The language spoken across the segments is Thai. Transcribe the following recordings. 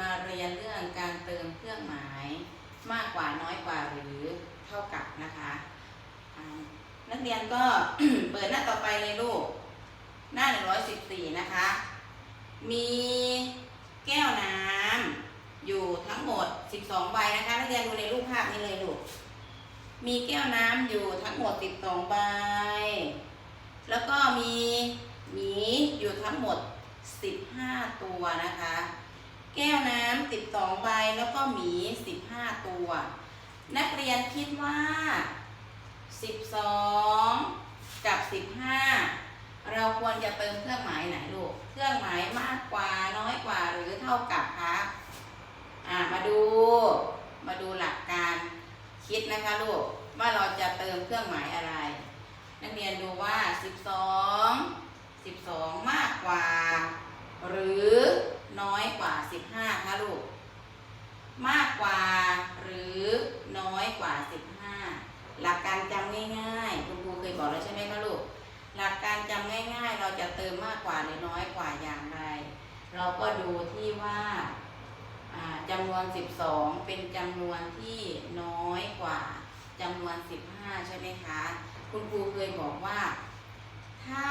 มาเรียนเรื่องการเติมเครื่องหมายมากกว่าน้อยกว่าหรือเท่ากับนะคะนักเรียนก็เปิดหน้าต่อไปเลยลูก หน้า 114 นะคะ มีแก้วน้ำอยู่ทั้งหมด 12 ใบนะคะ นักเรียนดูในรูปภาพนี้เลยลูก มีแก้วน้ำอยู่ทั้งหมด 12 ใบ แล้วก็มีหมีอยู่ทั้งหมด 15 ตัวนะคะ แก้วน้ำ12ใบแล้วก็หมี15ตัว นักเรียนคิดว่า12กับ15เราควรจะเติมเครื่องหมายไหนลูก เครื่องหมายมากกว่าน้อยกว่าหรือเท่ากับคะอ่ามาดู มาดูหลักการคิดนะคะลูกว่าเราจะเติมเครื่องหมายอะไร นักเรียนดูว่า 12 12 มากกว่า หรือ น้อยกว่า 15คะลูก มากกว่าหรือน้อยกว่า 15 หลักการจำง่ายๆ คุณครูเคยบอกแล้วใช่ไหมคะลูก หลักการจำง่ายๆ เราจะเติมมากกว่าหรือน้อยกว่าอย่างไร เราก็ดูที่ว่าอ่าจำนวน 12 เป็นจำนวนที่น้อยกว่าจำนวน 15 ใช่ไหมคะ คุณครูเคยบอกว่า ถ้า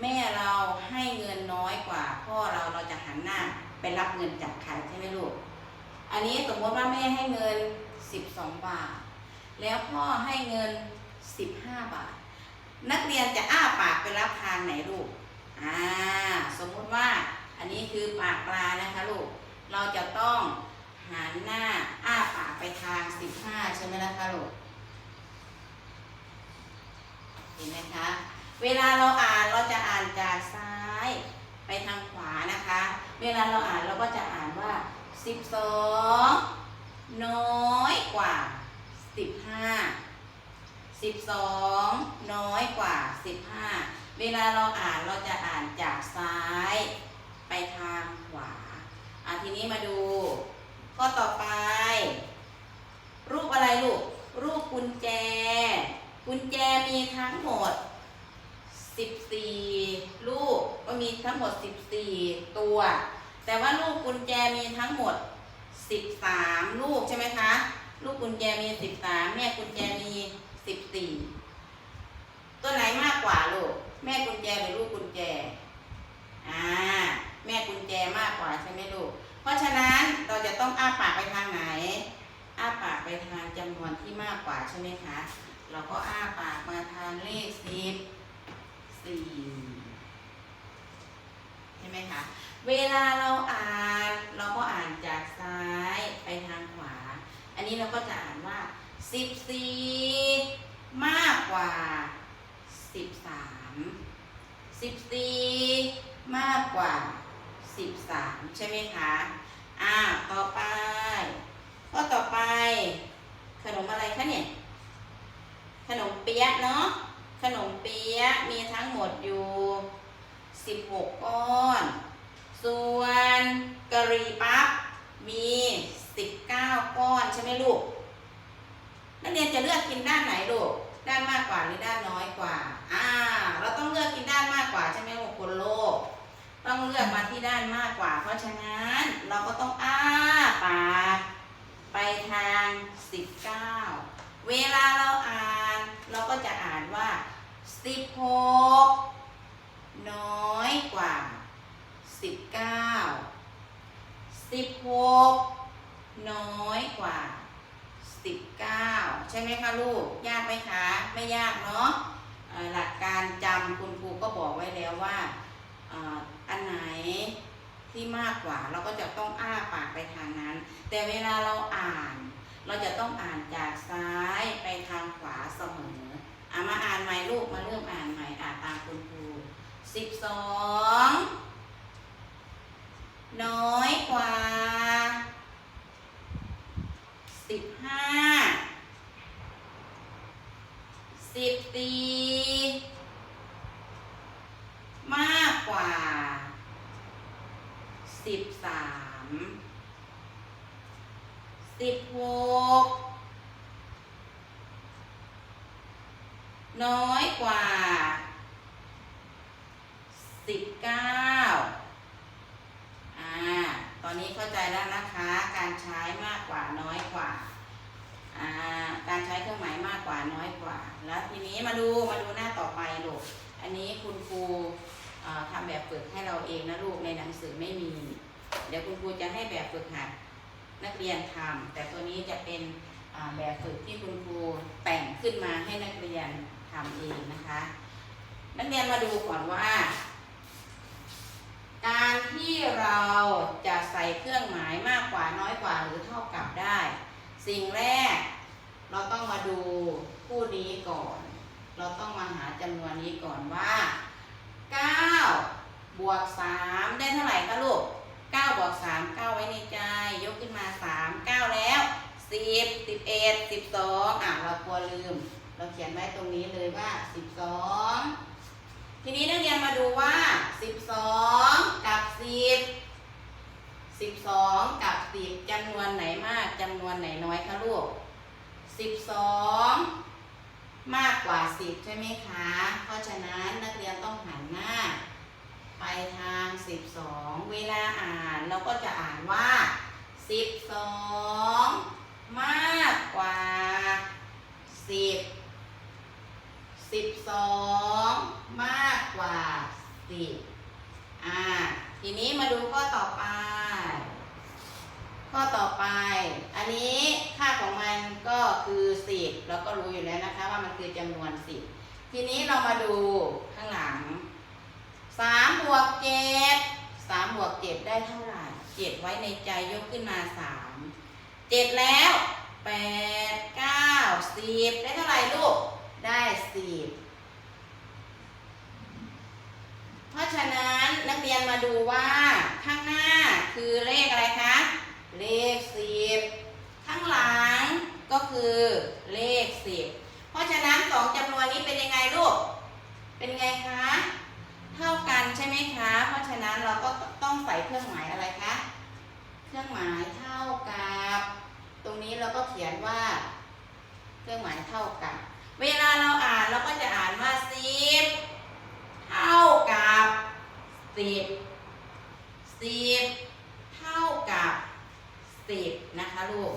แม่เราให้เงินน้อยกว่าพ่อเราเราจะหันหน้าไปรับเงินจากใครใช่ไหมลูก อันนี้สมมติว่าแม่ให้เงิน 12 บาท แล้วพ่อให้เงิน 15 บาท นักเรียนจะอ้าปากไปรับทางไหนลูก อ่า สมมุติว่าอันนี้คือปากปลานะคะลูก เราจะต้องหันหน้าอ้าปากไปทาง 15 ใช่ไหมล่ะคะลูก เห็นไหมคะ เวลาเราอ่านเราจะอ่านจากซ้ายไปทางขวานะคะ เวลาเราอ่านเราก็จะอ่านว่า 12 น้อยกว่า 15 12 น้อยกว่า 15 เวลาเราอ่านเราจะอ่านจากซ้ายไปทางขวาอะทีนี้มาดู ข้อต่อไป รูปอะไรลูก รูปกุญแจ กุญแจมีทั้งหมด 14 ลูกก็มีทั้งหมด 14 ตัว แต่ว่าลูกกุญแจมีทั้งหมด 13 ลูกใช่ไหมคะ ลูกกุญแจมี 13 แม่กุญแจมี 14 ตัวไหนมากกว่าลูก แม่กุญแจหรือลูกกุญแจ อ่า แม่กุญแจมากกว่าใช่ไหมลูก เพราะฉะนั้นเราจะต้องอ้าปากไปทางไหน อ้าปากไปทางจำนวนที่มากกว่าใช่ไหมคะ เราก็อ้าปากมาทางเลขสิบ สี่ใช่ไหมคะ เวลาเราอ่านเราก็อ่านจากซ้ายไปทางขวา อันนี้เราก็จะอ่านว่าสิบสี่มากกว่าสิบสามสิบสี่มากกว่าสิบสามใช่ไหมคะ อ่า ต่อไปข้อต่อไป ขนมอะไรคะเนี่ย ขนมเปี๊ยะเนาะ ขนมเปี๊ยะมีทั้งหมดอยู่ 16 ก้อน ส่วนกะหรี่ปั๊บมี 19 ก้อนใช่ไหมลูก นักเรียนจะเลือกกินด้านไหนลูก ด้านมากกว่าหรือด้านน้อยกว่า อ่า เราต้องเลือกกินด้านมากกว่าใช่ไหมลูกคนโลก ต้องเลือกมาที่ด้านมากกว่า เพราะฉะนั้นเราก็ต้องอ้าปากไปทาง 19 เวลาเราอ่านเราก็จะอ่าน ว่า16น้อยกว่า19 16น้อยกว่า19ใช่ไหมคะลูก ยากไหมคะ ไม่ยากเนาะหลักการจำคุณครูก็บอกไว้แล้วว่าอ่ออันไหนที่มากกว่าเราก็จะต้องอ้าปากไปทางนั้น แต่เวลาเราอ่าน เราจะต้องอ่านจากซ้ายไปทางขวาเสมอ อะมาอ่านใหม่ลูกมาเริ่มอ่านใหม่อ่านตามคุณครูสิบสองน้อยกว่าสิบห้าสิบสี่มากกว่าสิบสามสิบหก น้อยกว่าสิบเก้าอ่า ตอนนนี้เข้าใจแล้วนะคะ การใช้มากกว่าน้อยกว่า อ่า การใช้เครื่องหมายมากกว่าน้อยกว่า แล้วทีนี้มาดูมาดูหน้าต่อไปลูก อันนี้คุณครูอ่าทำแบบฝึกให้เราเองนะลูกในหนังสือไม่มี เดี๋ยวคุณครูจะให้แบบฝึกหัดนักเรียนทำแต่ตัวนี้จะเป็นอ่าแบบฝึกที่คุณครูแต่งขึ้นมาให้นักเรียน ทำเองนะคะ นักเรียนมาดูก่อนว่า การที่เราจะใส่เครื่องหมายมากกว่าน้อยกว่าหรือเท่ากับได้ สิ่งแรก เราต้องมาดูคู่นี้ก่อน เราต้องมาหาจำนวนนี้ก่อนว่า 9 บวก 3 ได้เท่าไหร่คะลูก9บวก3 9 ไว้ในใจ ยกขึ้นมา 3 9 แล้ว 10 11 12อะเรากลัวลืม เราเขียนไว้ตรงนี้เลยว่า12ทีนี้นักเรียนมาดูว่า12กับ10 12กับ10จำนวนไหนมากจำนวนไหนน้อยคะลูก12มากกว่า10ใช่ไหมคะ เพราะฉะนั้นนักเรียนต้องหันหน้า ไปทาง12เวลาอ่านเราก็จะอ่านว่า12 มากกว่า10 12มากกว่า10อ่า ทีนี้มาดูข้อต่อไป ข้อต่อไป อันนี้ค่าของมันก็คือ10เราก็รู้อยู่แล้วนะคะ ว่ามันคือจำนวน10ทีนี้เรามาดูข้างหลัง3บวก7 3บวก7ได้เท่าไหร่7ไว้ในใจยกขึ้นมา 3 7แล้ว8 9 10ได้เท่าไหร่ลูก ได้10เพราะฉะนั้นนักเรียนมาดูว่าข้างหน้าคือเลขอะไรคะ เลขสิบข้างหลังก็คือเลขสิบเพราะฉะนั้นสองจำนวนนี้เป็นยังไงลูก เป็นไงคะ เท่ากันใช่ไหมคะ เพราะฉะนั้นเราก็ต้องใส่เครื่องหมายอะไรคะ เครื่องหมายเท่ากับ ตรงนี้เราก็เขียนว่า เครื่องหมายเท่ากับ เวลาเราอ่านเราก็จะอ่านว่าสิบเท่ากับสิบสิบเท่ากับสิบนะคะลูก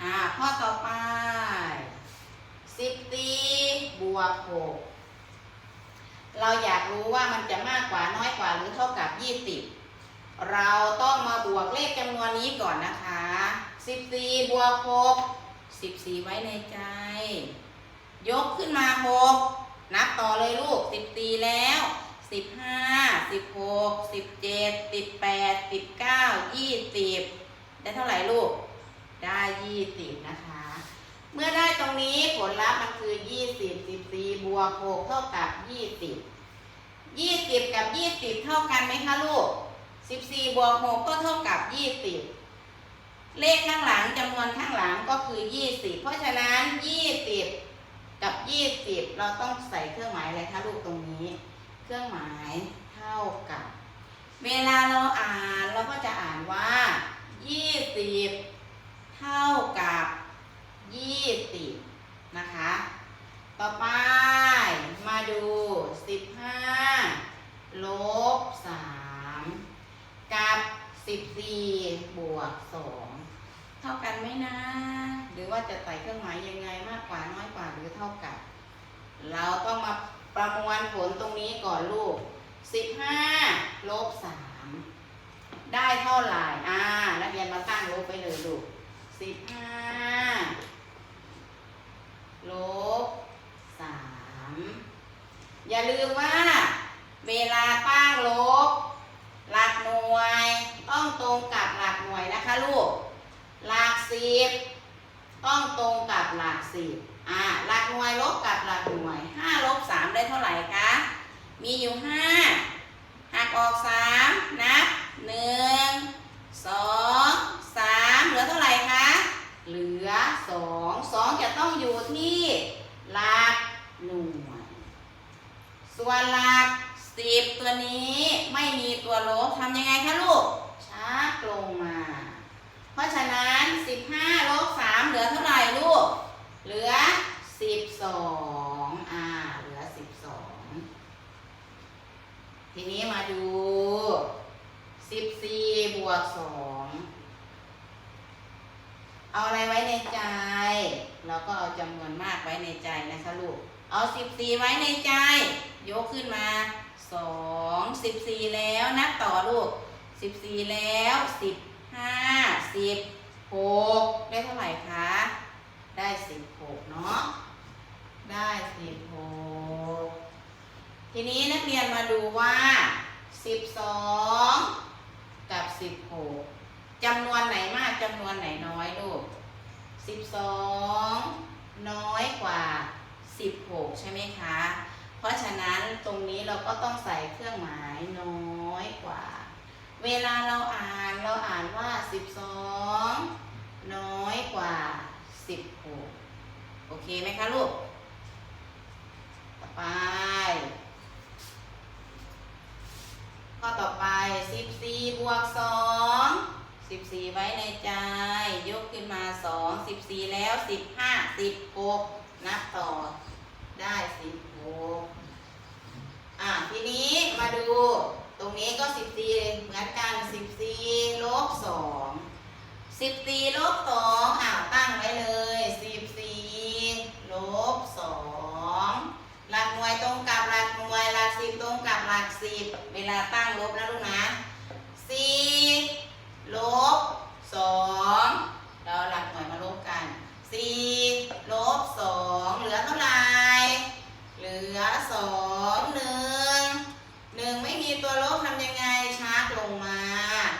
อ่าข้อต่อไปสิบตีบวกหกเราอยากรู้ว่ามันจะมากกว่าน้อยกว่าหรือเท่ากับยี่สิบ เราต้องมาบวกเลขจำนวนนี้ก่อนนะคะสิบสี่บวกหกสิบสี่ไว้ในใจ ยกขึ้นมาหกนับต่อเลยลูกสิบตีแล้วสิบห้าสิบหกสิบเจ็ดสิบแปดสิบเก้ายี่สิบได้เท่าไหร่ลูก ได้ยี่สิบนะคะ เมื่อได้ตรงนี้ผลลัพธ์มันคือยี่สิบสิบสี่บวกหกเท่ากับยี่สิบยี่สิบกับยี่สิบเท่ากันไหมคะลูก สิบสี่บวกหกก็เท่ากับยี่สิบเลขข้างหลังจำนวนข้างหลังก็คือยี่สิบเพราะฉะนั้นยี่สิบกับยี่สิบเราต้องใส่เครื่องหมายอะไรคะลูกตรงนี้ เครื่องหมายเท่ากับ เวลาเราอ่านเราก็จะอ่านว่ายี่สิบเท่ากับยี่สิบนะคะ ต่อไปมาดูสิบห้าลบสาม กับสิบวกสองเท่ากันไหมนะ หรือว่าจะใส่เครื่องหมายยังไงมากกว่าน้อยกว่าหรือเท่ากับ เราต้องมาประมวลผลตรงนี้ก่อนลูกสิบห้าลบสามได้เท่าไหร่อ่านักเรียนมาตั้งลบไปเลยลูกสิบห้าลบสามอย่าลืมว่า เวลาตั้งลบ หลักหน่วย ต้องตรงกับหลักหน่วยนะคะลูก หลัก สิบต้องตรงกับหลักสิบอ่าหลักหน่วยลบกับหลักหน่วยห้าลบสามได้เท่าไหร่คะมีอยู่ห้าหักออกสามนับหนึ่งสองสามเหลือเท่าไหร่คะเหลือสองสองจะต้องอยู่ที่หลักหน่วย ส่วนหลักสิบตัวนี้ไม่มีตัวลบทำยังไงคะลูกชักลงมา เพราะฉะนั้นสิบห้าลบสามเหลือเท่าไหร่ลูก เหลือสิบสองอ่า เหลือสิบสองทีนี้มาดูสิบสี่บวกสองเอาอะไรไว้ในใจ เราก็เอาจำนวนมากไว้ในใจนะคะลูก เอาสิบสี่ไว้ในใจ ยกขึ้นมาสองสิบสี่แล้วนับต่อลูกสิบสี่แล้วสิบ ห้าสิบหกได้เท่าไหร่คะ ได้สิบหกเนาะ ได้สิบหกทีนี้นักเรียนมาดูว่าสิบสองกับสิบหกจำนวนไหนมากจำนวนไหนน้อยลูกสิบสองน้อยกว่าสิบหกใช่ไหมคะ เพราะฉะนั้นตรงนี้เราก็ต้องใส่เครื่องหมายน้อยกว่า เวลาเราอ่านเราอ่านว่าสิบสองน้อยกว่าสิบหกโอเคไหมคะลูก ต่อไป ข้อต่อไปสิบสี่บวกสองสิบสี่ไว้ในใจ ยกขึ้นมาสองสิบสี่แล้วสิบห้าสิบหกนับต่อได้สิบหกอะ ทีนี้มาดูตรงนี้ก็สิบสี่เหมือนกันสิบสี่ลบสอง สิบสี่ลบสองอะตั้งไว้เลยสิบสี่ลบสองหลักหน่วยตรงกับหลักหน่วยหลักสิบตรงกับหลักสิบเวลาตั้งลบนะลูกนะสี่ลบสองเราหลักหน่วยมาลบกันสี่ลบสองเหลือเท่าไหร่เหลือสองหนึ่งหนึ่งไม่มีตัวลบทำยังไงชาร์จลงมา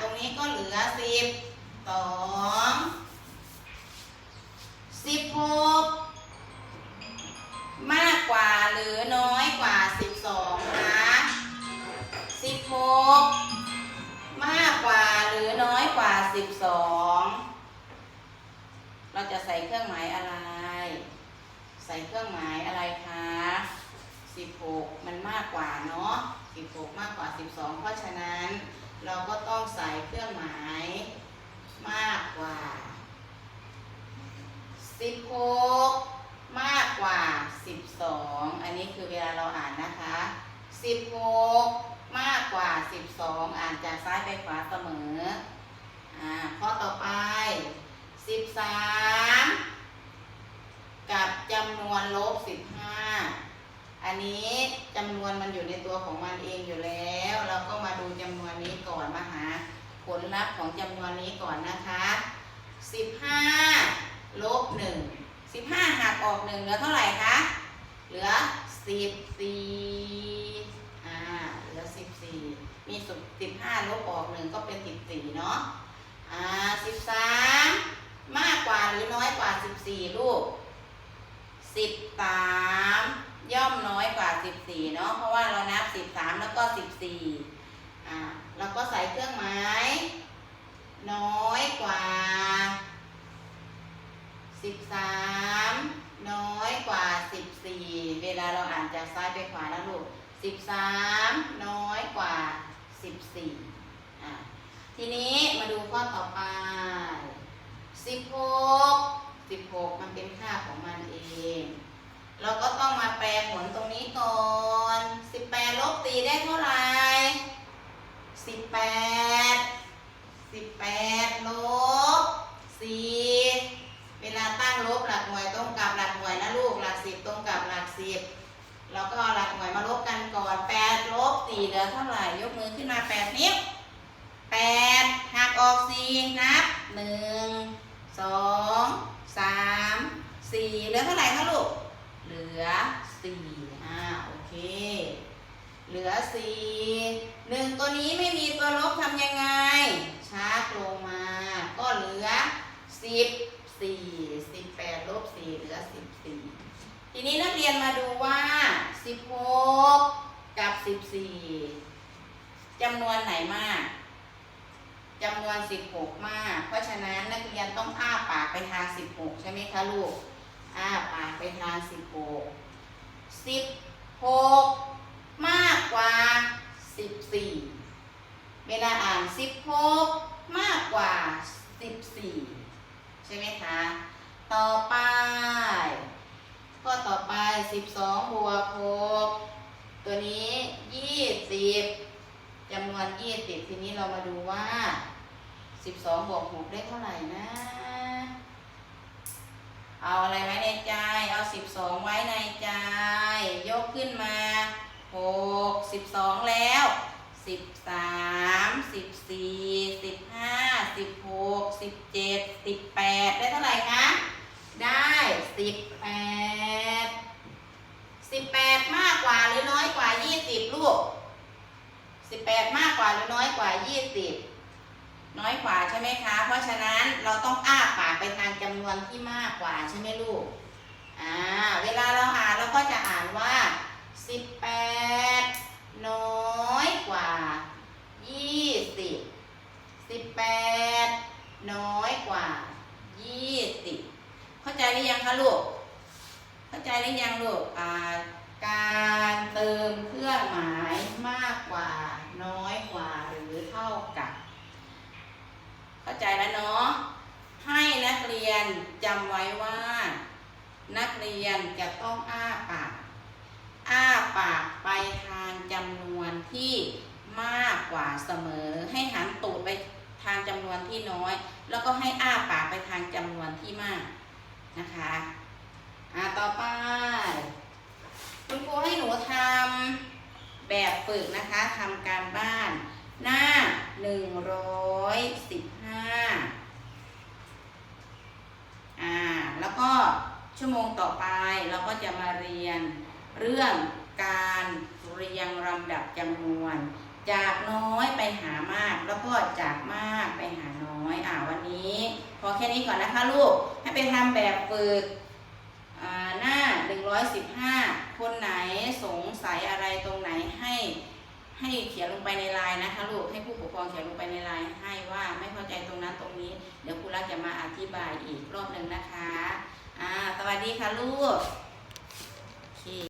ตรงนี้ก็เหลือสิบ สองสิบหกมากกว่าหรือน้อยกว่าสิบสองคะสิบหกมากกว่าหรือน้อยกว่าสิบสองเราจะใส่เครื่องหมายอะไร ใส่เครื่องหมายอะไรคะ16มันมากกว่าเนาะ16มากกว่า12เพราะฉะนั้นเราก็ต้องใส่เครื่องหมาย มากกว่า 16 มากกว่า 12 อันนี้คือเวลาเราอ่านนะคะ 16 มากกว่า 12 อ่านจากซ้ายไปขวาเสมอ อ่า ข้อต่อไป 13 กับจำนวนลบ 15 อันนี้จำนวนมันอยู่ในตัวของมันเองอยู่แล้ว เราก็มาดูจำนวนนี้ก่อนมาหา ผลลัพธ์ของจำนวนนี้ก่อนนะคะ 15 ลบ 1 15หักออก 1 เหลือเท่าไหร่คะ เหลือ 14อ่า เหลือ 14 มีสุ15 ลบออก 1 ก็เป็น 14 เนาะ อ่า 13 มากกว่าหรือน้อยกว่า 14 ลูก 13 ย่อมน้อยกว่า 14 เนาะ เพราะว่าเรานับ 13 แล้วก็ 14 อ่า เราก็ใส่เครื่องหมาย น้อยกว่า 13 น้อยกว่า 14 เวลาเราอ่านจากซ้ายไปขวานะลูก 13 น้อยกว่า 14อ่ทีนี้มาดูข้อต่อไป 16 16 มันเป็นค่าของมันเอง เราก็ต้องมาแปลผลตรงนี้ก่อน 18 ลบตีได้เท่าไหร่ 18 18ลบ4เวลาตั้งลบหลักหน่วยตรงกับหลักหน่วยนะลูกหลักสิบตรงกับหลักสิบเราก็หลักหน่วยมาลบกันก่อน8ลบ4เหลือเท่าไหร่ยกมือขึ้นมา8นิ้วแปดหักออกสี่นับหนึ่งสองสามสี่เหลือเท่าไหร่คะลูกเหลือสี่อ่าโอเค เหลือสี่หนึ่งตัวนี้ไม่มีตัวลบทำยังไง ชาร์จลงมา ก็เหลือสิบสี่สิบแปดลบสี่เหลือสิบสี่ทีนี้นักเรียนมาดูว่าสิบหกกับสิบสี่จำนวนไหนมากจำนวน16มาก เพราะฉะนั้นนักเรียนต้องอ้าปากไปทาง16ใช่ไหมคะลูกอ้าปากไปทาง16 16 มากกว่า 14 เวลาอ่าน 16 มากกว่า 14 ใช่ไหมคะ ต่อไปข้อต่อไป 12 บวก 6 ตัวนี้ 20จำนวน 20ยี่สิบทีนี้เรามาดูว่าสิบสองบวกหกได้เท่าไหร่นะ เอาอะไรไว้ในใจ เอาสิบสองไว้ในใจ ยกขึ้นมา หกสิบสองแล้วสิบสามสิบสี่สิบห้าสิบหกสิบเจ็ดสิบแปดได้เท่าไหร่คะได้สิบแปดสิบแปดมากกว่าหรือน้อยกว่ายี่สิบลูกสิบแปดมากกว่าหรือน้อยกว่ายี่สิบน้อยกว่าใช่ไหมคะ เพราะฉะนั้นเราต้องอ้าปากไปทางจำนวนที่มากกว่าใช่ไหมลูกอ่าเวลาเราอ่านเราก็จะอ่านว่า สิบแปดน้อยกว่ายี่สิบสิบแปดน้อยกว่ายี่สิบเข้าใจหรือยังคะลูก เข้าใจหรือยังลูกอ่าการเติมเครื่องหมายมากกว่าน้อยกว่าหรือเท่ากับ เข้าใจแล้วเนาะให้นักเรียนจำไว้ว่า นักเรียนจะต้องอ้าปาก อ้าปากไปทางจำนวนที่มากกว่าเสมอ ให้หันตูดไปทางจำนวนที่น้อย แล้วก็ให้อ้าปากไปทางจำนวนที่มากนะคะอ่าต่อไปคุณครูให้หนูทำแบบฝึกนะคะทำการบ้าน หน้าหนึ่งร้อยสิบห้าอ่าแล้วก็ชั่วโมงต่อไปเราก็จะมาเรียน เรื่องการเรียงลำดับจำนวน จากน้อยไปหามากแล้วก็จากมากไปหาน้อยอ่าวันนี้ พอแค่นี้ก่อนนะคะลูกให้ไปทำแบบฝึกอ่าหน้า 115 คนไหนสงสัยอะไรตรงไหนให้ให้เขียนลงไปในไลน์นะคะลูกให้ผู้ปกครองเขียนลงไปในไลน์ให้ว่าไม่เข้าใจตรงนั้นตรงนี้ เดี๋ยวครูรักจะมาอธิบายอีกรอบหนึ่งนะคะอ่าสวัสดีค่ะลูก